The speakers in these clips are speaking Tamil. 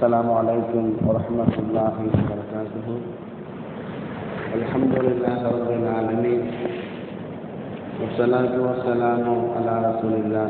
السلام عليكم ورحمة الله وبركاته الحمد لله رب العالمين والصلاة والسلام على رسول الله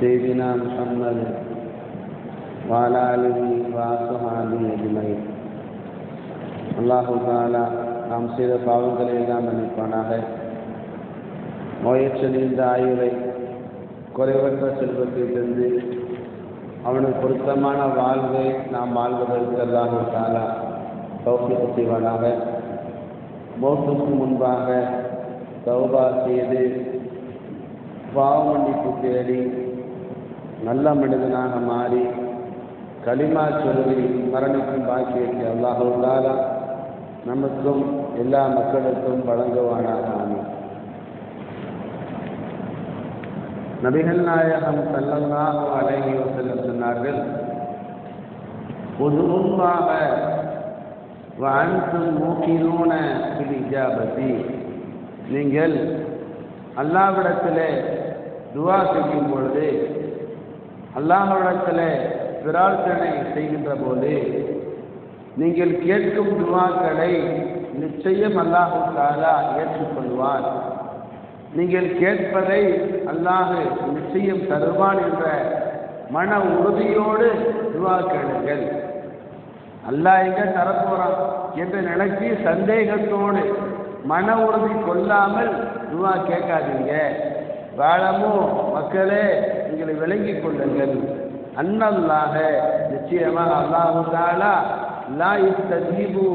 سيدنا محمد وعلى آله وصحبه أجمعين அல்லாஹு தாலா நாம் செய்த பாவங்களை எல்லாம் மன்னிப்பானாக நோயற்ற நீண்ட ஆயுளை குறைவற்ற செல்வத்தை தந்து அவனுக்கு பொருத்தமான வாழ்வை நாம் வாழ்வதற்கு அல்லாஹு தாலா தௌஃபிக் செய்வானாக? மௌத்துக்கு முன்பாக தௌபா செய்து பாவமன்னிப்பு தேடி நல்ல மனிதனாக மாறி களிமா சொல்லி மரணிக்கும் பாக்கியத்தை அல்லாஹ் தாலா நமக்கும் எல்லா மக்களுக்கும் வழங்குவானாக ஆமீன் நபிகள் நாயகம் சல்லல்லாஹு அலைஹி சொன்னார்கள் பொதுவாக வஅன்தும் மூக்கினூன பில் நீங்கள் அல்லாஹ்விடத்திலே துவா செய்யும் பொழுது அல்லாஹ்விடத்திலே பிரார்த்தனை செய்கின்ற போது நீங்கள் கேட்கும் துவாக்களை நிச்சயம் அல்லாஹு தாலா ஏற்றுக்கொள்வான் நீங்கள் கேட்பதை அல்லாஹு நிச்சயம் தருவான் என்ற மன உறுதியோடு துவா கேளுங்கள். அல்லாஹ் எங்க தரப்போறான் என்று நினைச்சு சந்தேகத்தோடு மன உறுதி கொள்ளாமல் துவா கேட்காதீங்க. வாழமோ மக்களே நீங்கள் விளங்கிக் கொள்ளுங்கள். அண்ணல்லாக நிச்சயமாக அல்லாஹு தாலா லா தஜீபு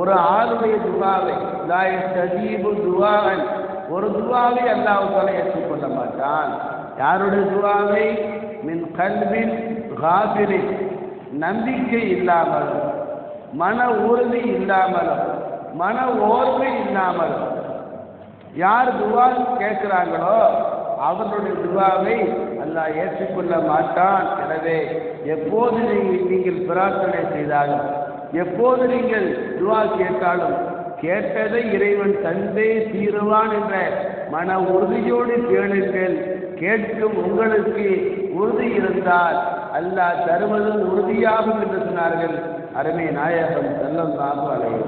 ஒரு ஆளுடைய துவாவை லா தஜீபு துவாவன் ஒரு துவாவை அல்லாஹால ஏற்றுக்கொள்ள மாட்டான் யாருடைய துவாவை? மின் கல்வின் காபிரின் நம்பிக்கை இல்லாமலும் மன உறுதி இல்லாமலும் மன ஓர்மை இல்லாமலும் யார் துவா கேட்கிறாங்களோ அவர்களுடைய துவாவை அல்லாஹ் ஏற்றுக்கொள்ள மாட்டான். எனவே எப்போது நீங்கள் நீங்கள் பிரார்த்தனை செய்தாலும் எப்போது நீங்கள் துவா கேட்டாலும் கேட்டதை இறைவன் தந்தே தீருவான் என்ற மன உறுதியோடு கேளுங்கள். கேட்கும் உங்களுக்கு உறுதி இருந்தால் அல்லாஹ் தருவதும் உறுதியாகும் என்று சொன்னார்கள். அருமை நாயகம் செல்லம் சாபு அலைவர்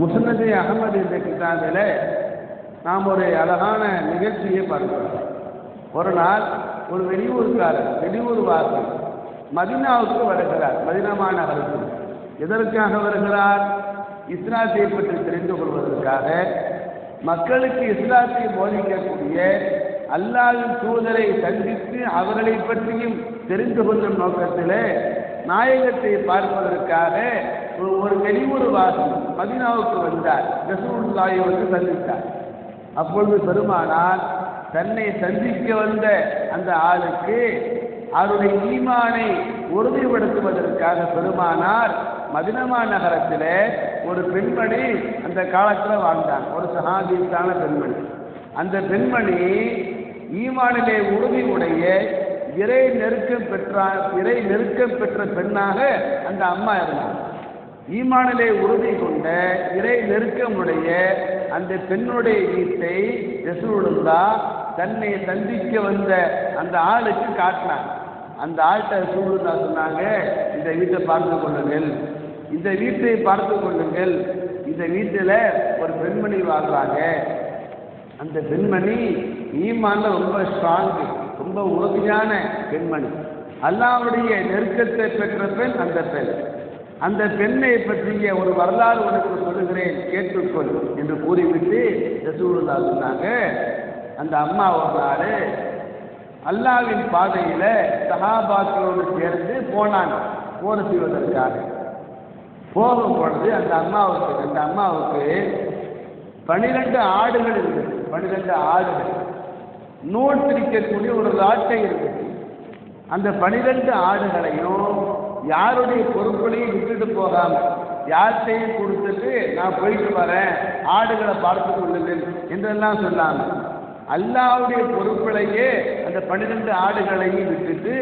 முசனதி அகமது என்ற கிட்டாந்தில் நாம் ஒரு அழகான நிகழ்ச்சியை பார்க்கிறோம். ஒரு நாள் ஒரு வெளியூர்காரர் வெளியூர் வாசல் மதினாவுக்கு வருகிறார் மதினமான நகருக்கு எதற்காக வருகிறார்? இஸ்லாத்தை பற்றி தெரிந்து கொள்வதற்காக மக்களுக்கு இஸ்லாத்தை போதிக்கக்கூடிய அல்லாவின் தூதரை சந்தித்து அவர்களை பற்றியும் தெரிந்து கொள்ளும் நோக்கத்தில் நாயகத்தை பார்ப்பதற்காக ஒரு வெளியூர் வாசி மதினாவுக்கு வந்தார். ரசூல்லாயை வந்து சந்தித்தார். அப்பொழுது பெருமானார் தன்னை சந்திக்க வந்த அந்த ஆளுக்கு அவருடைய ஈமானை உறுதிப்படுத்துவதற்காக பெருமானார் மதினமா நகரத்தில் ஒரு பெண்மணி அந்த காலத்தில் வாழ்ந்தாங்க ஒரு சகாதீத்தான பெண்மணி. அந்த பெண்மணி ஈமானிலே உறுதி உடைய இறை நெருக்கம் பெற்ற இறை நெருக்கம் பெற்ற பெண்ணாக அந்த அம்மா இருந்தாங்க ஈமானிலே உறுதி கொண்ட இறை நெருக்கமுடைய அந்த பெண்ணுடைய வீட்டை ரசூலுல்லா தன்னை சந்திக்க வந்த அந்த ஆளுக்கு காட்டினாங்க அந்த ஆள்கிட்ட ரசூலுல்லா சொன்னாங்க இந்த வீட்டை பார்த்து கொள்ளுங்கள். இந்த வீட்டை பார்த்து கொள்ளுங்கள். இந்த வீட்டில் ஒரு பெண்மணி வாழ்றாங்க. அந்த பெண்மணி ஈமான்ல ரொம்ப ஸ்ட்ராங்கு ரொம்ப உறுதியான பெண்மணி. அல்லாவுடைய நெருக்கத்தை பெற்ற பெண் அந்த பெண். அந்த பெண்ணை பற்றிய ஒரு வரலாறு உனக்கு சொல்லுகிறேன். கேட்டுக்கொள் என்று கூறிவிட்டு ரசூலுல்லா சொன்னாங்க. அந்த அம்மா ஒரு நாள் அல்லாவின் பாதையில் சஹாபாக்களோடு சேர்ந்து போனாங்க. போன செய்வதற்காக. கோபம் போனது அந்த அம்மாவுக்கு அந்த அம்மாவுக்கு பனிரெண்டு ஆடுகள் இருக்குது பனிரெண்டு ஆடுகள். நூல் பிரிக்கக்கூடிய ஒரு லாட்டை இருக்குது அந்த பனிரெண்டு ஆடுகளையும் யாருடைய பொருட்களையும் விட்டுட்டு போகாம யார்கிட்டையும் கொடுத்துட்டு நான் போயிட்டு வரேன் ஆடுகளை பார்த்து கொள்ளுங்கள் என்றெல்லாம் சொன்னாங்க. அல்லாவுடைய பொருட்களையே அந்த பன்னிரெண்டு ஆடுகளையும் விட்டுட்டு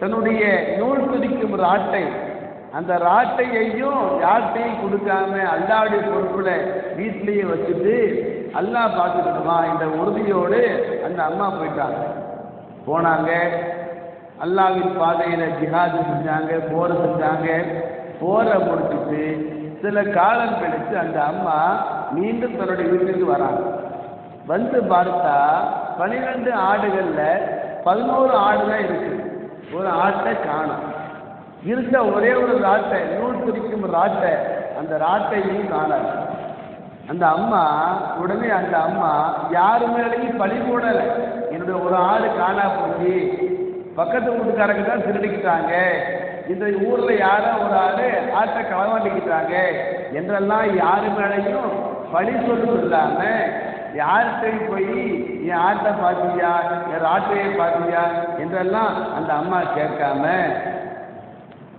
தன்னுடைய நூல் துதிக்கும் ஒரு ஆட்டை அந்த ராட்டையையும் யார்கிட்டையும் கொடுக்காம அல்லாவுடைய பொறுப்புல வீட்டிலேயே வச்சுட்டு அல்லாஹ் பார்த்துக்கணுமா என்ற உறுதியோடு அந்த அம்மா போயிட்டாங்க. போனாங்க. அல்லாவின் பாதையில் ஜிஹாது செஞ்சாங்க போரை செஞ்சாங்க. போரை முடிச்சுட்டு சில காலம் கழித்து அந்த அம்மா மீண்டும் தன்னுடைய வீட்டுக்கு வராங்க. வந்து பார்த்தா பன்னிரெண்டு ஆடுகளில் பதினோரு ஆடு தான் இருக்கு. ஒரு ஆட்டை காணும். இருக்க ஒரே ஒரு ராட்டை நூல் துடிக்கும் ராட்டை அந்த ராட்டையும் காணாது. அந்த அம்மா உடனே அந்த அம்மா யாரு மேலேயும் பழி போடலை. என்னுடைய ஒரு ஆடு காணா போச்சு. பக்கத்து வீட்டுக்காரங்க தான் திருடிக்கிட்டாங்க. இந்த ஊர்ல யாரோ ஒரு ஆடு ஆட்டை களவாண்டிக்கிட்டாங்க. என்றெல்லாம் யாரு மேலேயும் பழி சொல்லும் இல்லாம யார்கிட்டையும் போய் என் ஆட்டை பார்த்தியா? என் ஆட்டையை பார்த்தியா? என்றெல்லாம் அந்த அம்மா கேட்காம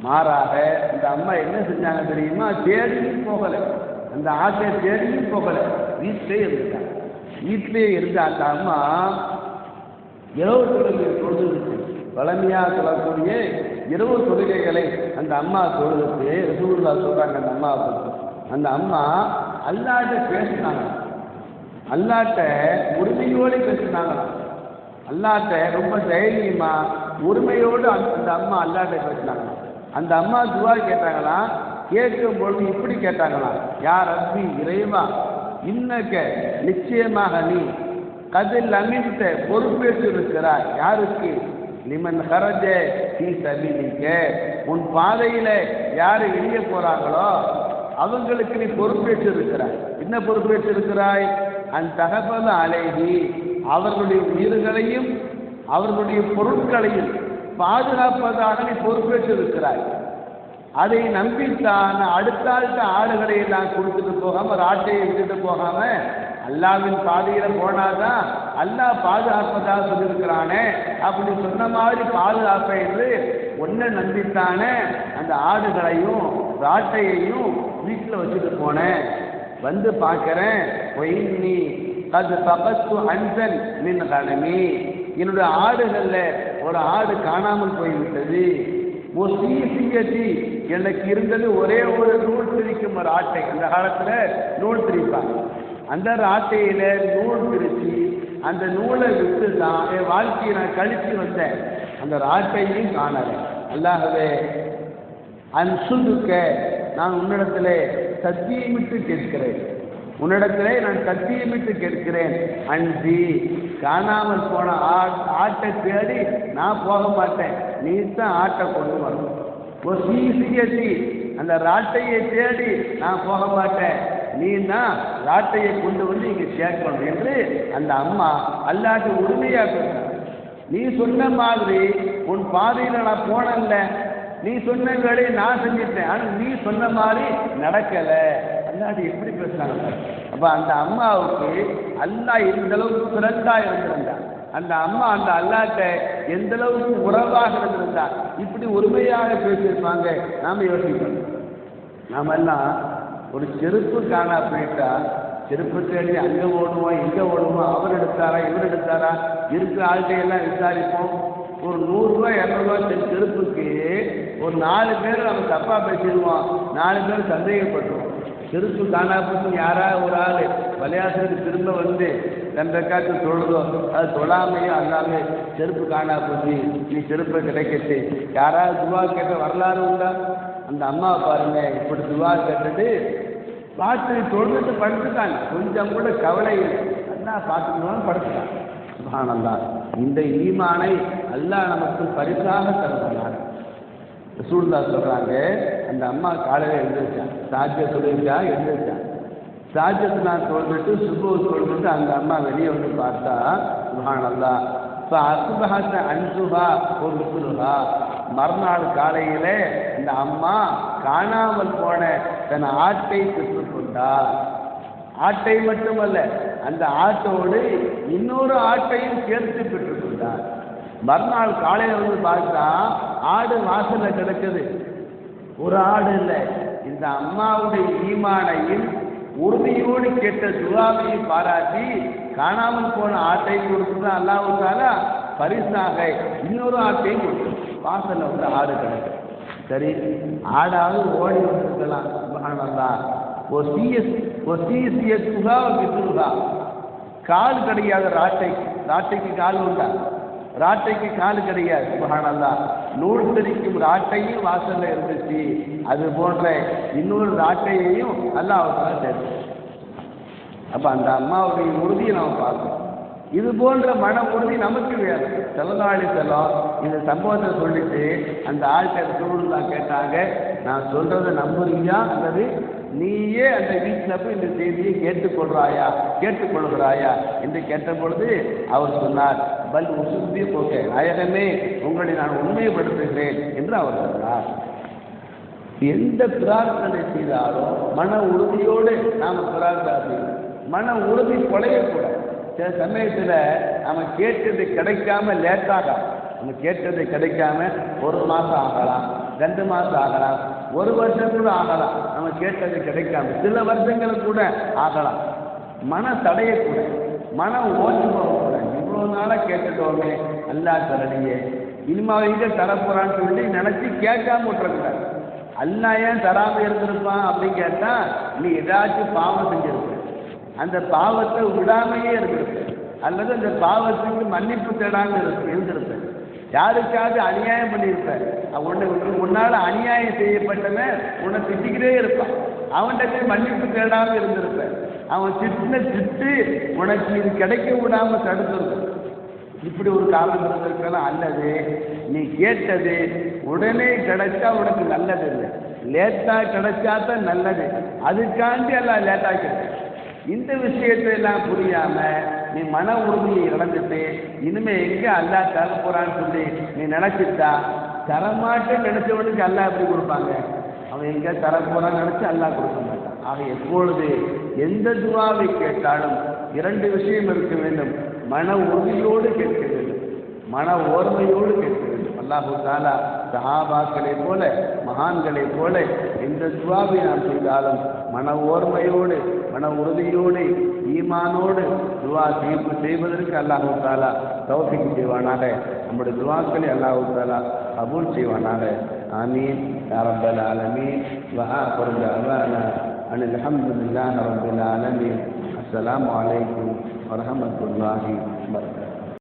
மாறாக இந்த அம்மா என்ன செஞ்சாங்க தெரியுமா? தேடியும் போகலை. அந்த ஆட்டை தேடியும் போகலை. வீட்டிலே இருந்துட்டாங்க வீட்டிலே இருந்த அந்த அம்மா இரவு தொழுகை தொழுதுச்சு பழமையாக சொல்லக்கூடிய இரவு தொழுகைகளை அந்த அம்மா தொழுதுட்டு ரசூல்லா சொல்றாங்க அந்த அம்மா அந்த அம்மா அல்லாட்ட பேசினாங்க அல்லாட்ட உரிமையோடு பேசினாங்களாம். அல்லாட்ட ரொம்ப தைரியமா உரிமையோடு அந்த அந்த அம்மா அல்லாட்ட பேசினாங்க அந்த அம்மா துவா கேட்டாங்களாம் கேட்கும் பொழுது இப்படி கேட்டாங்களாம் யார் அன்பி இறைவா இன்னக்க நிச்சயமாக நீ கதில் அமிழ்த்த பொறுப்பேற்று இருக்கிறாய் யாருக்கு? லிமன் ஹரஜ தீ சபீலிக்க. உன் பாதையில யாரு வெளியே போறாங்களோ அவங்களுக்கு நீ பொறுப்பேற்று இருக்கிறாய் என்ன பொறுப்பேற்று இருக்கிறாய் அந்த தகவல் அலைவி அவர்களுடைய உயிர்களையும் அவர்களுடைய பொருட்களையும் பாதுகாப்பதாக நீ பொறுப்பேற்று இருக்கிறாய் அதை நம்பித்தான் அடுத்த அடுத்த ஆடுகளை எல்லாம் கொடுத்துட்டு போகாம ராட்டையை விட்டுட்டு போகாம அல்லாவின் பாதையில போனாதான் அல்லாஹ் பாதுகாப்பதாக சொல்லியிருக்கிறானே அப்படி சொன்ன மாதிரி பாதுகாப்பை என்று ஒன்ன நம்பித்தானே அந்த ஆடுகளையும் ராட்டையையும் வீட்டில் வச்சுட்டு போனேன். வந்து பார்க்கறேன். நீ அது தபஸ்து அன்சன் மின் கணமி என்னுடைய ஆடுகள்ல ஒரு ஆடு காணாமல் போய்விட்டது. ஒசீசியதி எனக்கு இருந்தது ஒரே ஒரு நூல் திரிக்கும் ஒரு ஆட்டை. அந்த காலத்தில் நூல் திரிப்பாங்க. அந்த ஆட்டையில் நூல் திரிச்சு அந்த நூலை விட்டு தான் என் வாழ்க்கையை நான் கழித்து வந்தேன். அந்த ஆட்டையும் காணலை. அல்லாகவே அன்சுதுக்க நான் உன்னிடத்திலே சத்தியமிட்டு கேட்கிறேன். உன்னிடத்திலே நான் சத்தியமிட்டு கேட்கிறேன். அன்றி காணாமல் போன ஆட்டை தேடி நான் போக மாட்டேன். நீ தான் ஆட்டை கொண்டு வரணும். ஒரு சீசியத்தி அந்த ராட்டையை தேடி நான் போக மாட்டேன். நீ தான் ராட்டையை கொண்டு வந்து இங்கே சேர்க்கணும் என்று அந்த அம்மா அல்லாட்டு உரிமையாக பேசுறாங்க நீ சொன்ன மாதிரி உன் பாதையில் நான் போனேன்ல நீ சொன்ன வேலையை நான் செஞ்சிட்டேன். ஆனால் நீ சொன்ன மாதிரி நடக்கலை. அல்லாது எப்படி பேசுறாங்க அப்போ அந்த அம்மாவுக்கு அல்லா எந்த அளவுக்கு பிறந்தா இருந்திருந்தா அந்த அம்மா அந்த அல்லாட்ட எந்த அளவுக்கு உறவாக இருந்திருந்தா இப்படி உரிமையாக பேசியிருப்பாங்க நாம யோசிக்கணும். நாமெல்லாம் ஒரு செருப்பு காணா போயிட்டா செருப்பு தேடி அங்கே ஓடுவோம் இங்கே ஓடுவோம் அவர் எடுத்தாரா இவர் எடுத்தாரா இருக்கிற ஆள்கிட்டையெல்லாம் விசாரிப்போம். ஒரு நூறுரூவா இரநூறுவா செருப்புக்கு ஒரு நாலு பேர் நம்ம தப்பாக பேசிடுவோம் நாலு பேர் சந்தேகப்பட்டுருவோம் செருப்பு காணா போச்சு யாராவது ஒரு ஆள் விளையாட்டுக்கு திரும்ப வந்து ரெண்டு காட்டு தொழுதோ அது தொழாமையோ அல்லாமே செருப்பு காணா போச்சு நீ செருப்பை கிடைக்கிட்டு. யாராவது துவா கேட்ட வரலாறு உண்டா? அந்த அம்மா பாருங்க இப்படி துவா கேட்டது பார்த்து தொழுதுட்டு படுத்துட்டாங்க. கொஞ்சம் கூட கவலை இல்லை. நல்லா பார்த்துக்கணும் படுத்துட்டாங்க. சுபானந்தா இந்த ஈமானை அல்லாஹ் நமக்கு பரிசாக தருகிறார் ரசூல்லா சொல்றாங்க அந்த அம்மா காலையில் எழுந்திருச்சாங்க. சாஜ்ய சொல்லியிருக்கா எழுந்திருச்சான் நான் தோல்விட்டு சுபு தோல்விட்டு அந்த அம்மா வெளியே வந்து பார்த்தா சுபானல்லா இப்போ அசுபகத்தை அன்சுபா ஒரு மறுநாள் காலையில் இந்த அம்மா காணாமல் போன தன் ஆட்டை பெற்றுக்கொண்டார் ஆட்டை மட்டுமல்ல அந்த ஆட்டோடு இன்னொரு ஆட்டையும் சேர்த்து பெற்றுக்கொண்டார் மறுநாள் காலையில் வந்து பார்த்தா ஆடு வாசலில் கிடக்குது. ஒரு ஆடு இல்லை. இந்த அம்மாவுடைய ஈமானையும் உறுதியோடு கேட்ட துவாவையும் பாராட்டி காணாமல் போன ஆட்டை கொடுத்தது அல்லாவுக்கால பரிசாக இன்னொரு ஆட்டையும் கொடுத்து வாசல்ல வந்து ஆடு கிடக்கு. சரி ஆடாவது ஓடி வந்திருக்கலாம் சுபஹானல்லாஹ் சிஎஸ்சிஎஸ் ஒசியசியத்துகா வித்துருகா கால் கிடையாது ராட்டை. ராட்டைக்கு கால் உண்டா? ராட்டைக்கு கால் கிடையாது. சுபஹானல்லாஹ் நூல் திரிக்கும் ராட்டையும் வாசல்ல இருந்துச்சு. அது போன்ற இன்னொரு ராட்டையையும் அல்லாஹ் சேர்த்து அப்ப அந்த அம்மாவுடைய உறுதியை நம்ம பார்க்கணும். இது போன்ற மன உறுதி நமக்கு வேணும் செல்லதாளி செல்லம் இந்த சம்பவத்தை சொல்லிட்டு அந்த ஆள்கிட்ட சூழ்நிலை கேட்டாங்க. நான் சொல்றதை நம்புறீங்களா? அல்லது நீயே அந்த வீட்டில் போய் இந்த செய்தியை கேட்டுக்கொள்றாயா? கேட்டுக்கொள்கிறாயா? என்று கேட்ட பொழுது அவர் சொன்னார் பல் உசுத்தி போக நாயகமே உங்களை நான் உண்மைப்படுத்துகிறேன் என்று அவர் சொன்னார். எந்த பிரார்த்தனை செய்தாலும் மன உறுதியோடு நாம் பிரார்த்தனை மன உறுதி குலையக்கூடாது சில சமயத்தில் நம்ம கேட்டது கிடைக்காம லேட்டாகலாம் நம்ம கேட்டது கிடைக்காம ஒரு மாதம் ஆகலாம் ரெண்டு மாதம் ஆகலாம் ஒரு வருஷம் கூட ஆகலாம். நம்ம கேட்டது கிடைக்காம சில வருஷங்கள் கூட ஆகலாம். மன தடையக்கூடாது. மனம் ஓட்டி இவ்வளோ நாளாக கேட்டுட்டோமே. அல்லா தரலையே இனிமே எங்க தரப்போறான்னு சொல்லி நினச்சி கேட்காம விட்டுறக்கூடாது. அல்லா ஏன் தராம இருந்திருப்பான் அப்படின்னு கேட்டா நீ ஏதாச்சும் பாவம் செஞ்சிருப்ப. அந்த பாவத்தை விடாமையே இருந்திருப்ப. அல்லது அந்த பாவத்துக்கு மன்னிப்பு தேடாம இருக்கு இருந்திருப்ப. யாருக்காவது அநியாயம் பண்ணியிருப்ப உன்னை உன்னால அநியாயம் செய்யப்பட்டவன் உன்னை திட்டிக்கிட்டே இருப்பான். அவன்கிட்ட போய் மன்னிப்பு தேடாம இருந்திருப்ப அவன் திட்டின திட்டு உனக்கு இது கிடைக்க விடாம தடுத்திருக்கும். இப்படி ஒரு காலம் இருந்திருக்கலாம் அல்லது நீ கேட்டது உடனே கிடைச்சா உனக்கு நல்லது இல்லை. லேட்டா கிடைச்சா தான் நல்லது. அதுக்காண்டி எல்லாம் லேட்டாக கிடைக்கும் இந்த விஷயத்தை எல்லாம் புரியாம நீ மன உறுதியை இழந்துட்டு இனிமே எங்க அல்லா தர போறான்னு சொல்லி நீ நினைச்சிட்டா தரமாட்டேன்னு நினைச்சவனுக்கு அல்லா எப்படி கொடுப்பாங்க? அவன் எங்க தர போறான்னு நினைச்சு அல்லா கொடுக்க மாட்டான். ஆக எப்பொழுது எந்த துவாவை கேட்டாலும் இரண்டு விஷயம் இருக்க வேண்டும். மன உறுதியோடு கேட்க வேண்டும். மன ஓர்மையோடு கேட்க வேண்டும். அல்லாஹு தாலா சஹாபாக்களை போல மகான்களை போல எந்த துவாவை நாம் செய்தாலும் மன ஓர்மையோடு மன உறுதியோடு ஈமானோடு துவா செய்வதற்கு அல்லாஹு தாலா தௌசிக்கு செய்வானாக. நம்முடைய துவாக்களை அல்லாஹு தாலா கபூல் செய்வானாக. ஆமீன். யாரப்பல் ஆலமீன். வஹா பொருந்த அவானா. அஸ்லாம் வலைக்கும் வரமத்துல்லாஹி